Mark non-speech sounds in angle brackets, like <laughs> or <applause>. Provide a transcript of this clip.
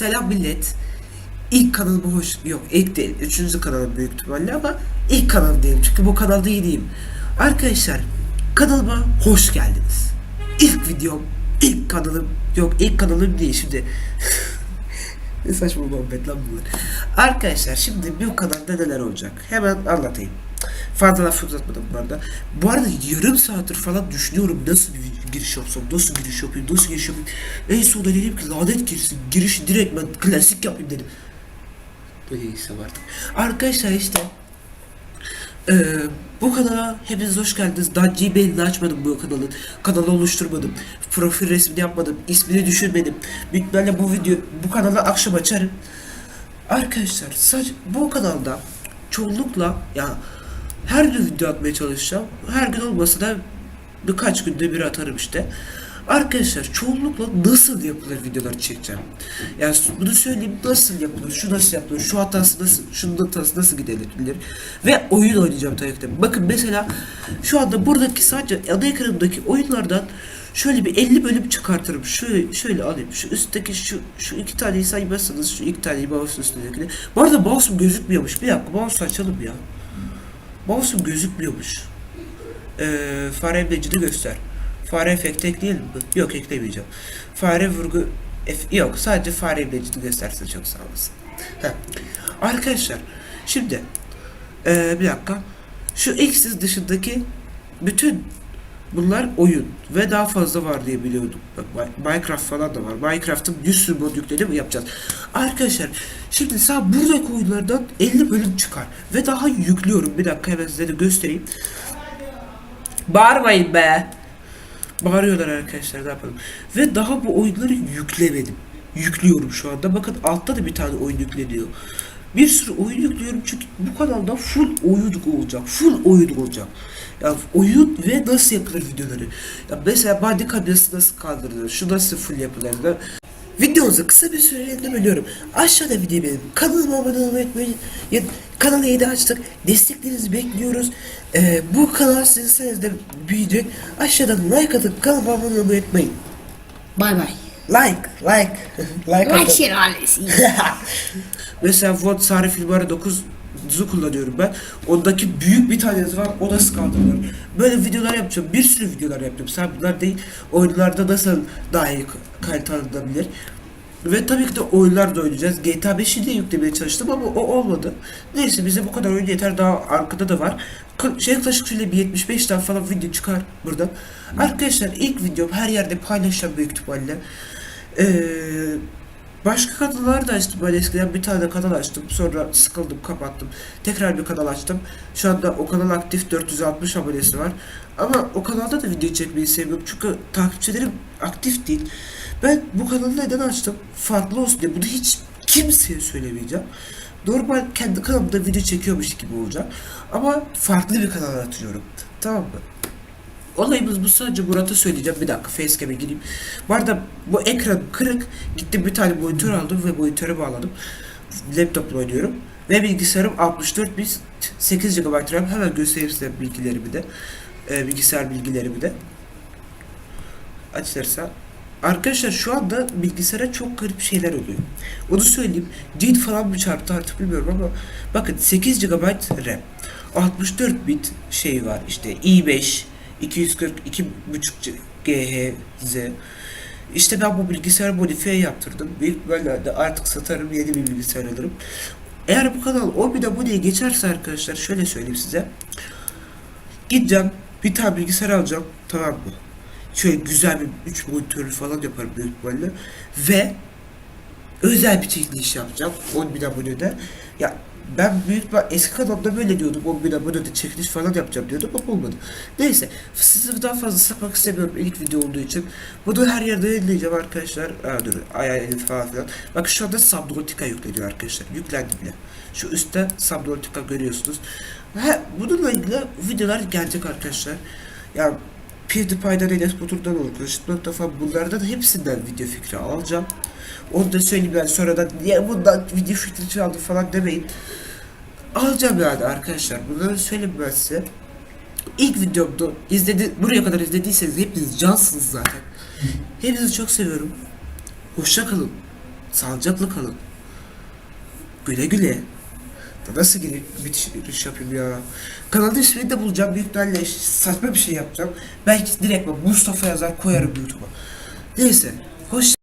Selam millet. İlk kanalıma hoş... Yok ilk değil. Üçüncü kanalım büyük ihtimalle ama ilk kanal diyelim. Çünkü bu kanalda yeniyim. Arkadaşlar kanalıma hoş geldiniz. İlk videom, ilk kanalım... Yok ilk kanalım değil şimdi. <laughs> ne saçma muhabbet lan bunlar. Arkadaşlar şimdi bu kanalda neler olacak? Hemen anlatayım. Fazla laf uzatmadım bu arada. Bu arada yarım saattir falan düşünüyorum nasıl bir giriş yapsam, nasıl giriş yapayım, nasıl giriş yapayım. En sonunda dedim ki lanet girsin, girişi direkt ben klasik yapayım dedim. Neyse artık. Arkadaşlar işte ee, bu kanala hepiniz hoş geldiniz. Daha Gmail'ini açmadım bu kanalın. Kanalı oluşturmadım. Profil resmini yapmadım. ismini düşürmedim. Büyük bu video bu kanala akşam açarım. Arkadaşlar sadece bu kanalda çoğunlukla ya her gün video atmaya çalışacağım. Her gün olmasa da birkaç günde bir atarım işte. Arkadaşlar çoğunlukla nasıl yapılır videolar çekeceğim. Yani bunu söyleyeyim nasıl yapılır, şu nasıl yapılır, şu hatası nasıl, şunun hatası nasıl giderilir ve oyun oynayacağım tabii ki. Bakın mesela şu anda buradaki sadece ana ekranımdaki oyunlardan şöyle bir 50 bölüm çıkartırım. Şöyle, şöyle alayım. Şu üstteki şu şu iki taneyi saymazsanız şu iki taneyi mouse üstündekini. Bu arada mouse'um gözükmüyormuş. Bir dakika mouse açalım ya. Mouse'um gözükmüyormuş. Ee, fare emlecini göster. Fare efekti ekleyelim mi? Yok eklemeyeceğim. Fare vurgu F yok sadece fare emlecini gösterse çok sağ olasın. Heh. Arkadaşlar şimdi ee, bir dakika. Şu X'siz dışındaki bütün bunlar oyun ve daha fazla var diye biliyordum. Bak Minecraft falan da var. Minecraft'ın bir sürü mod yükledim yapacağız. Arkadaşlar şimdi sağ buradaki oyunlardan 50 bölüm çıkar ve daha yüklüyorum. Bir dakika hemen size de göstereyim. Bağırmayın be. Bağırıyorlar arkadaşlar ne yapalım. Ve daha bu oyunları yüklemedim. Yüklüyorum şu anda. Bakın altta da bir tane oyun yükleniyor. Bir sürü oyun yüklüyorum çünkü bu kanalda full oyun olacak. Full oyun olacak. Ya oyun ve nasıl yapılır videoları. Ya mesela body kamerası nasıl kaldırılır, şu nasıl full yapılır. da- Videomuzu kısa bir süreliğine bölüyorum. Aşağıda video benim. Kanalıma abone olmayı unutmayın. Ya, kanalı yeni açtık. Desteklerinizi bekliyoruz. Ee, bu kanal sizin sayenizde büyüyecek. Aşağıdan like atıp kanalıma abone olmayı unutmayın. Bay bay. Like, like, <laughs> like. Like şelalesi. <laughs> Mesela Vod Sari Filmari 9'u kullanıyorum ben. Ondaki büyük bir tanesi var. O nasıl kaldırılır? Böyle videolar yapacağım. Bir sürü videolar yaptım. Sen bunlar değil. Oyunlarda nasıl daha iyi kalite alınabilir? Ve tabii ki de oyunlar da oynayacağız. GTA 5'i de yüklemeye çalıştım ama o olmadı. Neyse bize bu kadar oyun yeter. Daha arkada da var. Şey yaklaşık şöyle bir 75 tane falan video çıkar buradan. Arkadaşlar ilk videom her yerde paylaşacağım büyük ihtimalle. Eee Başka kanallar da açtım. Ben eskiden bir tane kanal açtım. Sonra sıkıldım, kapattım. Tekrar bir kanal açtım. Şu anda o kanal aktif 460 abonesi var. Ama o kanalda da video çekmeyi seviyorum. Çünkü takipçilerim aktif değil. Ben bu kanalı neden açtım? Farklı olsun diye. Bunu hiç kimseye söylemeyeceğim. Normal kendi kanalımda video çekiyormuş gibi olacak. Ama farklı bir kanal atıyorum. Tamam mı? Olayımız bu sadece Murat'a söyleyeceğim. Bir dakika facecam'e gireyim. Bu arada bu ekran kırık. Gittim bir tane monitör aldım ve monitöre bağladım. Laptopla oynuyorum. Ve bilgisayarım 64 bit 8 GB RAM. Hemen göstereyim size bilgilerimi de. Ee, bilgisayar bilgilerimi de. Açılırsa. Arkadaşlar şu anda bilgisayara çok garip şeyler oluyor. Onu söyleyeyim. Dil falan mı çarptı artık bilmiyorum ama bakın 8 GB RAM. 64 bit şey var işte i5 242.5 GHz işte ben bu bilgisayar modifiye yaptırdım. Büyük ihtimalle de artık satarım yeni bir bilgisayar alırım. Eğer bu kanal 10.000 aboneye geçerse arkadaşlar şöyle söyleyeyim size. Gideceğim bir tane bilgisayar alacağım tamam mı? Şöyle güzel bir 3 monitörü falan yaparım büyük ihtimalle. Ve özel bir çekiliş yapacağım 10.000 abonede. Ya ben büyük bir eski kanalda böyle diyordum 10.000 abonede çekiliş falan yapacağım diyordum ama olmadı. Neyse sizi daha fazla sıkmak istemiyorum ilk video olduğu için. Bunu her yerde yayınlayacağım arkadaşlar. Aa, dur ayarlayın falan filan. Bak şu anda Subnautica yükleniyor arkadaşlar. Yüklendi bile. Şu üstte Subnautica görüyorsunuz. Ha, bununla ilgili videolar gelecek arkadaşlar. Ya PewDiePie'den, Enes Batur'dan olur, Kılıçdaroğlu'ndan falan bunlardan hepsinden video fikri alacağım. Onu da söyleyeyim ben sonradan niye bundan video fikri çaldı falan demeyin. Alacağım yani arkadaşlar. Bunları söyleyeyim ben size. İlk videomda izledi, buraya kadar izlediyseniz hepiniz cansınız zaten. Hepinizi çok seviyorum. Hoşça kalın. Sağlıcakla kalın. Güle güle. Nasıl girip bitiş yapayım ya. Kanalın ismini de bulacağım. Büyük ihtimalle saçma bir şey yapacağım. Belki direkt Mustafa yazar koyarım YouTube'a. Neyse. Hoş